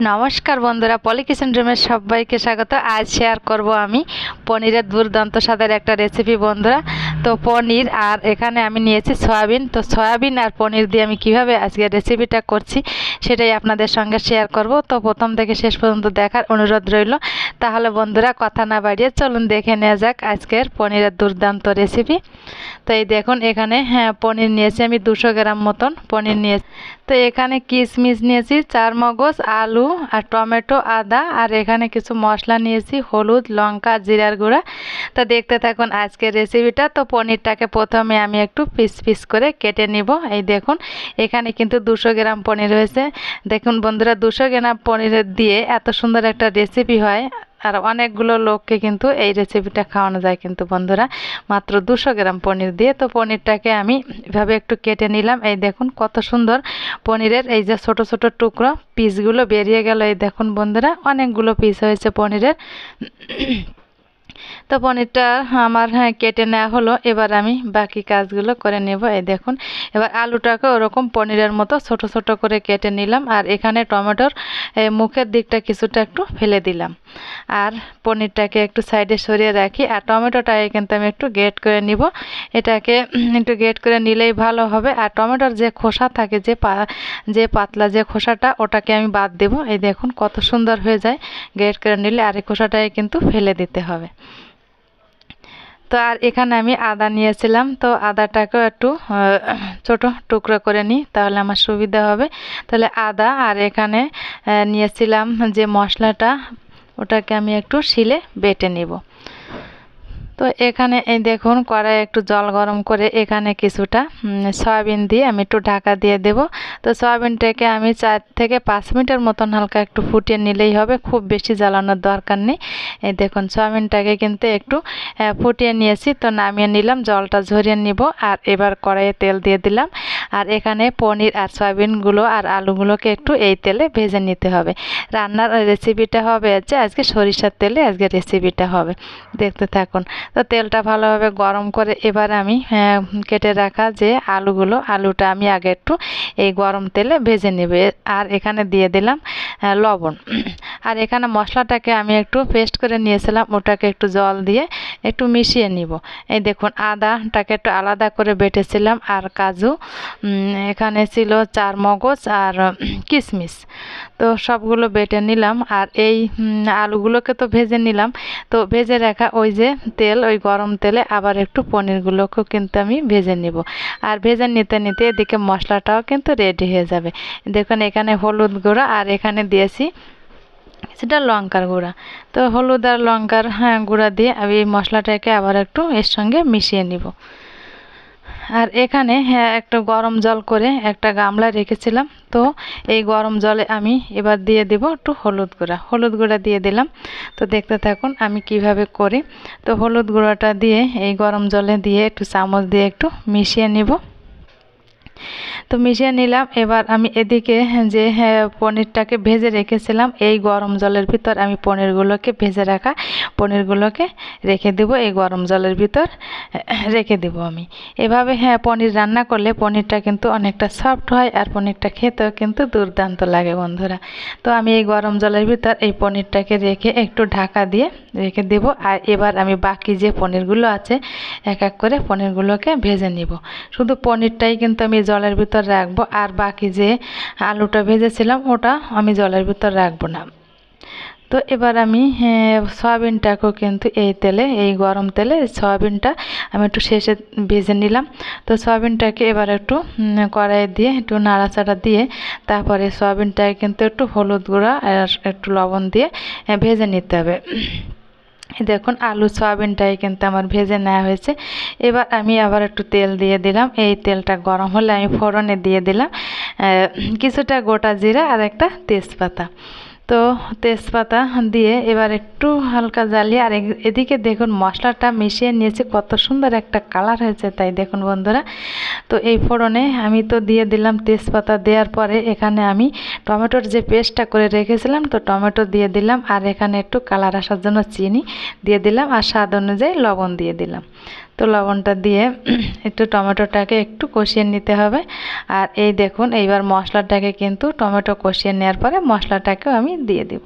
নমস্কার বন্ধুরা পলি কিচেন রুমের সবাইকে স্বাগত। আজ শেয়ার করব আমি পনিরের দুর্দান্ত স্বাদের একটা রেসিপি বন্ধুরা। তো পনির, আর এখানে আমি নিয়েছি সয়াবিন। তো সয়াবিন আর পনির দিয়ে আমি কীভাবে আজকে রেসিপিটা করছি, সেটাই আপনাদের সঙ্গে শেয়ার করব। তো প্রথম থেকে শেষ পর্যন্ত দেখার অনুরোধ রইল। তাহলে বন্ধুরা, কথা না বাড়িয়ে চলুন দেখে নেওয়া যাক আজকের পনিরের দুর্দান্ত রেসিপি তো এই দেখুন এখানে হ্যাঁ পনির নিয়েছি আমি দুশো গ্রাম মতন পনির নিয়েছি। তো এখানে কিশমিশ নিয়েছি, চার মগজ, আলু আর টমেটো, আদা, আর এখানে কিছু মশলা নিয়েছি, হলুদ, লঙ্কা, জিরার গুঁড়া। তো দেখতে থাকুন আজকের রেসিপিটা তো পনিরটাকে প্রথমে আমি একটু পিস পিস করে কেটে নিব। এই দেখুন, এখানে কিন্তু দুশো গ্রাম পনির হয়েছে। দেখুন বন্ধুরা, দুশো গ্রাম পনিরের দিয়ে এত সুন্দর একটা রেসিপি হয় আর অনেকগুলো লোককে কিন্তু এই রেসিপিটা খাওয়ানো যায় কিন্তু বন্ধুরা, মাত্র দুশো গ্রাম পনির দিয়ে। তো পনিরটাকে আমি এভাবে একটু কেটে নিলাম। এই দেখুন কত সুন্দর পনিরের এই যে ছোট ছোট টুকরো পিসগুলো বেরিয়ে গেল। এই দেখুন বন্ধুরা, অনেকগুলো পিস হয়েছে পনিরের। তো পনিরটা আমার হ্যাঁ কেটে নেওয়া হলো। এবার আমি বাকি কাজগুলো করে নেব। এই দেখুন, এবার আলুটাকে ওরকম পনিরের মতো ছোট ছোট করে কেটে নিলাম। আর এখানে টমেটোর মুখের দিকটা কিছুটা একটু ফেলে দিলাম। আর পনিরটাকে একটু সাইডে সরিয়ে রাখি। আর টমেটোটাকে কিন্তু আমি একটু গেট করে নিব। এটাকে একটু গেট করে নিলেই ভালো হবে। আর টমেটোর যে খোসা থাকে, যে যে পাতলা যে খোসাটা, ওটাকে আমি বাদ দেব। এই দেখুন, কত সুন্দর হয়ে যায়। গেট করে নিলে আর এই খোসাটাকে কিন্তু ফেলে দিতে হবে। তো আর এখানে আমি আদা নিয়েছিলাম। তো আদাটাকেও একটু ছোট টুকরো করে নিই, তাহলে আমার সুবিধা হবে। তাহলে আদা আর এখানে নিয়েছিলাম যে মশলাটা, ওটাকে আমি একটু শিলে বেটে নেব। তো এখানে এই দেখুন কড়াই একটু জল গরম করে এখানে কিছুটা সয়াবিন দিয়ে আমি একটু ঢাকা দিয়ে দেব। তো সয়াবিনটাকে আমি চার থেকে পাঁচ মিনিটের মতন হালকা একটু ফুটিয়ে নিলেই হবে, খুব বেশি জ্বালানোর দরকার নেই। এই দেখুন, সয়াবিনটাকে কিন্তু একটু ফুটিয়ে নিয়েছি। তো নামিয়ে নিলাম, জলটা ঝরিয়ে নিব আর এবার কড়াইয়ে তেল দিয়ে দিলাম। আর এখানে পনির আর সয়াবিনগুলো আর আলুগুলোকে একটু এই তেলে ভেজে নিতে হবে। রান্নার রেসিপিটা হবে হচ্ছে আজকে সরিষার তেলে, আজকে রেসিপিটা হবে। দেখতে থাকুন। তো তেলটা ভালোভাবে গরম করে এবার আমি কেটে রাখা যে আলুগুলো, আলুটা আমি আগে একটু এই গরম তেলে ভেজে নেবে। আর এখানে দিয়ে দিলাম লবণ। আর এখানে মশলাটাকে আমি একটু পেস্ট করে নিয়েছিলাম, ওটাকে একটু জল দিয়ে একটু মিশিয়ে নিব। এই দেখুন, আদাটাকে একটু আলাদা করে বেটেছিলাম, আর কাজু এখানে ছিল চার মগজ আর কিশমিশ তো সবগুলো বেটে নিলাম, আর এই আলুগুলোকে তো ভেজে নিলাম। তো ভেজে রাখা ওই যে তেল, ওই গরম তেলে আবার একটু পনিরগুলোকেও কিন্তু আমি ভেজে নিব। আর ভেজে নিতে নিতে এদিকে মশলাটাও কিন্তু রেডি হয়ে যাবে। দেখুন, এখানে হলুদ গুঁড়ো, আর এখানে দিয়েছি সেটা লঙ্কার গুঁড়া। তো হলুদ আর লঙ্কার হ্যাঁ গুঁড়া দিয়ে আমি এই মশলাটাকে আবার একটু এর সঙ্গে মিশিয়ে নিব। আর এখানে হ্যাঁ একটু গরম জল করে একটা গামলা রেখেছিলাম। তো এই গরম জলে আমি এবার দিয়ে দেব একটু হলুদ গুঁড়া। হলুদ গুঁড়া দিয়ে দিলাম। তো দেখতে থাকুন আমি কীভাবে করি। তো হলুদ গুঁড়াটা দিয়ে এই গরম জলে দিয়ে একটু চামচ দিয়ে একটু মিশিয়ে নিব। তো মিশিয়ে নিলাম। এবার আমি এদিকে যে হ্যাঁ, পনিরটাকে ভেজে রেখেছিলাম এই গরম জলের ভিতর আমি পনিরগুলোকে ভেজে রাখা পনিরগুলোকে রেখে দেব। এই গরম জলের ভিতর রেখে দেব আমি। এভাবে হ্যাঁ পনির রান্না করলে পনিরটা কিন্তু অনেকটা সফট হয় আর পনিরটা খেতেও কিন্তু দুর্দান্ত লাগে বন্ধুরা। তো আমি এই গরম জলের ভিতর এই পনিরটাকে রেখে একটু ঢাকা দিয়ে রেখে দেব। আর এবার আমি বাকি যে পনিরগুলো আছে এক এক করে পনিরগুলোকে ভেজে নিব। শুধু পনিরটাই কিন্তু আমি জলের ভিতর রাখব, আর বাকি যে আলুটা ভেজেছিলাম ওটা আমি জলের ভিতর রাখব না। তো এবার আমি সয়াবিনটাকেও কিন্তু এই তেলে, এই গরম তেলে সয়াবিনটা আমি একটু শেষে ভেজে নিলাম। তো সয়াবিনটাকে এবার একটু কড়াই দিয়ে একটু নাড়াচাড়া দিয়ে তারপরে সয়াবিনটাকে কিন্তু একটু হলুদ গুঁড়া আর একটু লবণ দিয়ে ভেজে নিতে হবে। দেখুন, আলু সয়াবিনটাই কিন্তু আমার ভেজে নেওয়া হয়েছে। এবার আমি আবার একটু তেল দিয়ে দিলাম। এই তেলটা গরম হলে আমি ফোড়নে দিয়ে দিলাম। কিছুটা গোটা জিরা আর একটা তেজপাতা। তো তেজপাতা দিয়ে এবার একটু হালকা জ্বালিয়ে, আর এদিকে দেখুন মশলাটা মিশিয়ে নিয়েছে, কত সুন্দর একটা কালার হয়েছে। তাই দেখুন বন্ধুরা, তো এই ফোড়নে আমি তো দিয়ে দিলাম তেজপাতা, দেওয়ার পরে এখানে আমি টমেটোর যে পেস্টটা করে রেখেছিলাম, তো টমেটো দিয়ে দিলাম, আর এখানে একটু কালার আসার জন্য চিনি দিয়ে দিলাম, আর স্বাদ অনুযায়ী লবণ দিয়ে দিলাম। তো লবণটা দিয়ে একটু টমেটোটাকে একটু কষিয়ে নিতে হবে। আর এই দেখুন, এইবার মশলাটাকে কিন্তু টমেটো কষিয়ে নেওয়ার পরে মশলাটাকেও আমি দিয়ে দিব।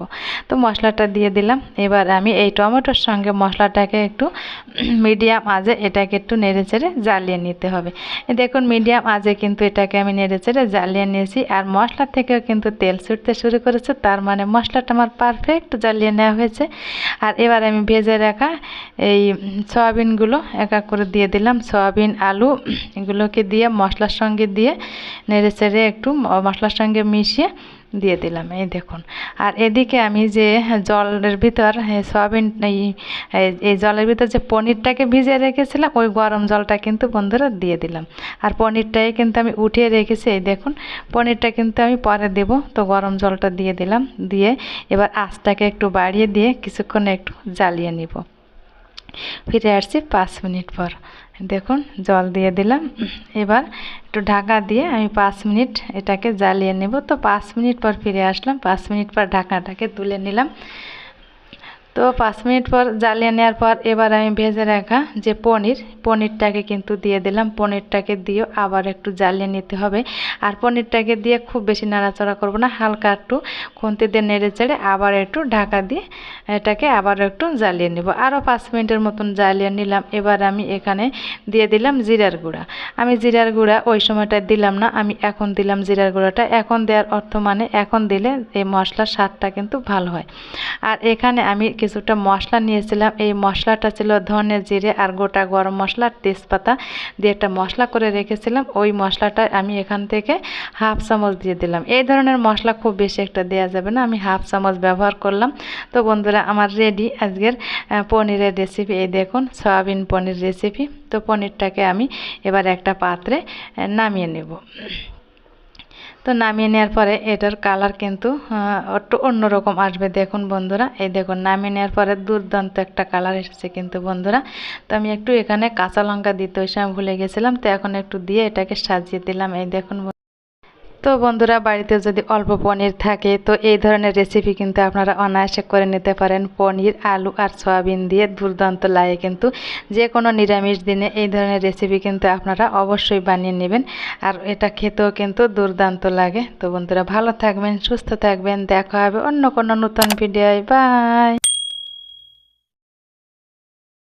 তো মশলাটা দিয়ে দিলাম। এবার আমি এই টমেটোর সঙ্গে মশলাটাকে একটু মিডিয়াম আজে এটাকে একটু নেড়ে চেড়ে জ্বালিয়ে নিতে হবে। দেখুন, মিডিয়াম আজে কিন্তু এটাকে আমি নেড়ে চেড়ে জ্বালিয়ে নিয়েছি। আর মশলা থেকেও কিন্তু তেল ছুটতে শুরু করেছে, তার মানে মশলাটা আমার পারফেক্ট জ্বালিয়ে নেওয়া হয়েছে। আর এবার আমি ভেজে রাখা এই সয়াবিনগুলো এক এক করে দিয়ে দিলাম, সয়াবিন, আলু, এগুলোকে দিয়ে মশলার সঙ্গে দিয়ে নেড়ে চেড়ে একটু মশলার সঙ্গে মিশিয়ে দিয়ে দিলাম, এই দেখুন। আর এদিকে আমি যে জলের ভিতর সয়াবিন এই জলের ভিতর যে পনিরটাকে ভিজিয়ে রেখেছিলাম, ওই গরম জলটা কিন্তু বন্ধুরা দিয়ে দিলাম। আর পনিরটাই কিন্তু আমি উঠিয়ে রেখেছি, এই দেখুন, পনিরটা কিন্তু আমি পরে দেব, তো গরম জলটা দিয়ে দিলাম, দিয়ে এবার আঁচটাকে একটু বাড়িয়ে দিয়ে কিছুক্ষণ একটু জ্বালিয়ে নিব। ফিরে আসছি পাঁচ মিনিট পর। দেখুন, জল দিয়ে দিলাম। এবার একটু ঢাকা দিয়ে আমি পাঁচ মিনিট এটাকে জ্বালিয়ে নেব। তো পাঁচ মিনিট পর ফিরে আসলাম। পাঁচ মিনিট পর ঢাকাটাকে তুলে নিলাম। তো পাঁচ মিনিট পর জ্বালিয়ে নেওয়ার পর এবার আমি ভেজে রাখা যে পনির, পনিরটাকে কিন্তু দিয়ে দিলাম। পনিরটাকে দিয়েও আবার একটু জ্বালিয়ে নিতে হবে। আর পনিরটাকে দিয়ে খুব বেশি নাড়াচাড়া করব না, হালকা একটু খুন্তি দিয়ে নেড়ে চেড়ে আবার একটু ঢাকা দিয়ে এটাকে আবার একটু জ্বালিয়ে নেব। আরও পাঁচ মিনিটের মতন জ্বালিয়ে নিলাম। এবার আমি এখানে দিয়ে দিলাম জিরার গুঁড়া। আমি জিরার গুঁড়া ওই সময়টা দিলাম না, আমি এখন দিলাম জিরার গুঁড়াটা। এখন দেওয়ার অর্থ মানে এখন দিলে এই মশলার স্বাদটা কিন্তু ভালো হয়। আর এখানে আমি কিছুটা মশলা নিয়েছিলাম। এই মশলাটা ছিল ধনে জিরে আর গোটা গরম মশলা আর তেজপাতা দিয়ে একটা মশলা করে রেখেছিলাম। ওই মশলাটা আমি এখান থেকে হাফ চামচ দিয়ে দিলাম। এই ধরনের মশলা খুব বেশি একটা দেওয়া যাবে না। আমি হাফ চামচ ব্যবহার করলাম। তো বন্ধুরা, আমার রেডি আজকের পনিরের রেসিপি এই দেখুন, সয়াবিন পনির রেসিপি তো পনিরটাকে আমি এবার একটা পাত্রে নামিয়ে নেব। তো নামিয়ে নেওয়ার পরে এটার কালার কিন্তু একটু অন্যরকম আসবে। দেখুন বন্ধুরা, এই দেখুন, নামিয়ে নেওয়ার পরে দুর্দান্ত একটা কালার এসেছে কিন্তু বন্ধুরা। তো আমি একটু এখানে কাঁচা লঙ্কা দিতে ওই সময় ভুলে গেছিলাম। তো এখন একটু দিয়ে এটাকে সাজিয়ে দিলাম। এই দেখুন তো বন্ধুরা, বাড়িতে যদি অল্প পনির থাকে, তো এই ধরনের রেসিপি কিন্তু আপনারা অনায়াসে করে নিতে পারেন। পনির, আলু আর সয়াবিন দিয়ে দুর্দান্ত লাগে কিন্তু। যে কোনো নিরামিষ দিনে এই ধরনের রেসিপি কিন্তু আপনারা অবশ্যই বানিয়ে নেবেন। আর এটা খেতেও কিন্তু দুর্দান্ত লাগে। তো বন্ধুরা, ভালো থাকবেন, সুস্থ থাকবেন। দেখা হবে অন্য কোনো নতুন ভিডিও বাই